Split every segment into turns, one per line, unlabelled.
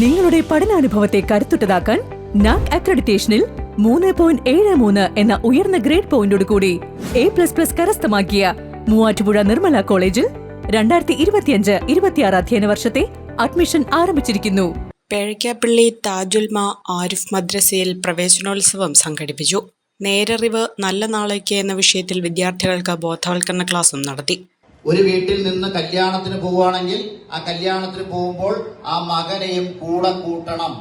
നിങ്ങളുടെ പഠനാനുഭവത്തെ കരുത്തുറ്റതാക്കാൻ നാക് അക്രഡിറ്റേഷനിൽ മൂന്ന് പോയിന്റ് ഏഴ് മൂന്ന് എന്ന ഉയർന്ന ഗ്രേഡ് പോയിന്റോട് കൂടി എ പ്ലസ് പ്ലസ് കരസ്ഥമാക്കിയ മൂവാറ്റുപുഴ നിർമ്മല കോളേജിൽ രണ്ടായിരത്തി ഇരുപത്തിയഞ്ച് ഇരുപത്തിയാറ് അധ്യയന വർഷത്തെ അഡ്മിഷൻ ആരംഭിച്ചിരിക്കുന്നു.
പേഴയ്ക്കാപ്പള്ളി താജുൽമ ആരിഫ് മദ്രസയിൽ പ്രവേശനോത്സവം സംഘടിപ്പിച്ചു. നേരറിവ് നല്ല നാളേക്ക് എന്ന വിഷയത്തിൽ വിദ്യാർത്ഥികൾക്ക് ബോധവൽക്കരണ ക്ലാസും നടത്തി.
ഒരു വീട്ടിൽ നിന്ന് കല്യാണത്തിന് പോവുകയാണെങ്കിൽ ആ കല്യാണത്തിന് പോകുമ്പോൾ ആ മകനെയും കൂടെ കൂട്ടണം.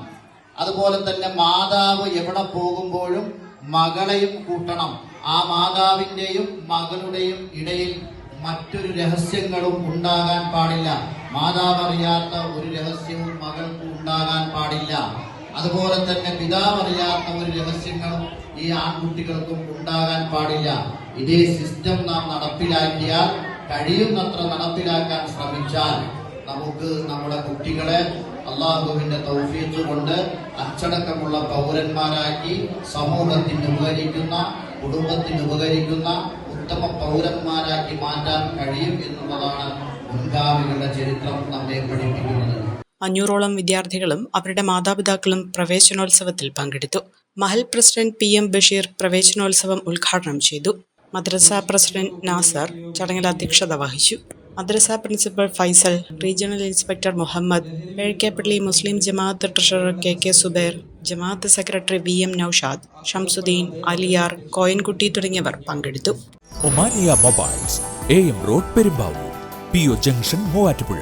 അതുപോലെ തന്നെ മാതാവ് എവിടെ പോകുമ്പോഴും മകളെയും കൂട്ടണം. ആ മാതാവിന്റെയും മകളുടെയും ഇടയിൽ മറ്റൊരു രഹസ്യങ്ങളും ഉണ്ടാകാൻ പാടില്ല. മാതാവ് അറിയാത്ത ഒരു രഹസ്യവും മകൾക്ക് ഉണ്ടാകാൻ പാടില്ല. അതുപോലെ തന്നെ പിതാവ് അറിയാത്ത ഒരു രഹസ്യങ്ങളും ഈ ആൺകുട്ടികൾക്കും ഉണ്ടാകാൻ പാടില്ല. ഇതേ സിസ്റ്റം നാം നടപ്പിലാക്കിയാൽ കഴിയുന്നത്ര നടപ്പിലാക്കാൻ ശ്രമിച്ചാൽ നമുക്ക് നമ്മുടെ കുട്ടികളെ അള്ളാഹുവിന്റെ തൗഫീഖ് കൊണ്ട് അച്ചടക്കമുള്ള പൗരന്മാരാക്കി സമൂഹത്തിന് ഉപകരിക്കുന്ന കുടുംബത്തിന് ഉപകരിക്കുന്ന ഉത്തമ പൗരന്മാരാക്കി മാറ്റാൻ കഴിയും എന്നുള്ളതാണ് മുൻഗാമികളുടെ ചരിത്രം നമ്മെ പഠിപ്പിക്കുന്നത്.
അഞ്ഞൂറോളം വിദ്യാർത്ഥികളും അവരുടെ മാതാപിതാക്കളും പ്രവേശനോത്സവത്തിൽ പങ്കെടുത്തു. മഹൽ പ്രസിഡന്റ് പി എം ബഷീർ പ്രവേശനോത്സവം ഉദ്ഘാടനം ചെയ്തു. മദ്രസ പ്രസിഡന്റ് നാസർ ചടങ്ങിൽ അധ്യക്ഷത വഹിച്ചു. മദ്രസ principal Faisal regional inspector Muhammad Pezhakkappilly മുസ്ലിം ജമാഅത്ത് ട്രഷറർ കെ കെ സുബൈർ ജമാഅത്ത് secretary V M Naushad Shamsuddin Aliyar Koyankutty തുടങ്ങിയവർ പങ്കെടുത്തു.
Omania mobiles A M road Perumbavoor P O junction Muvattupuzha.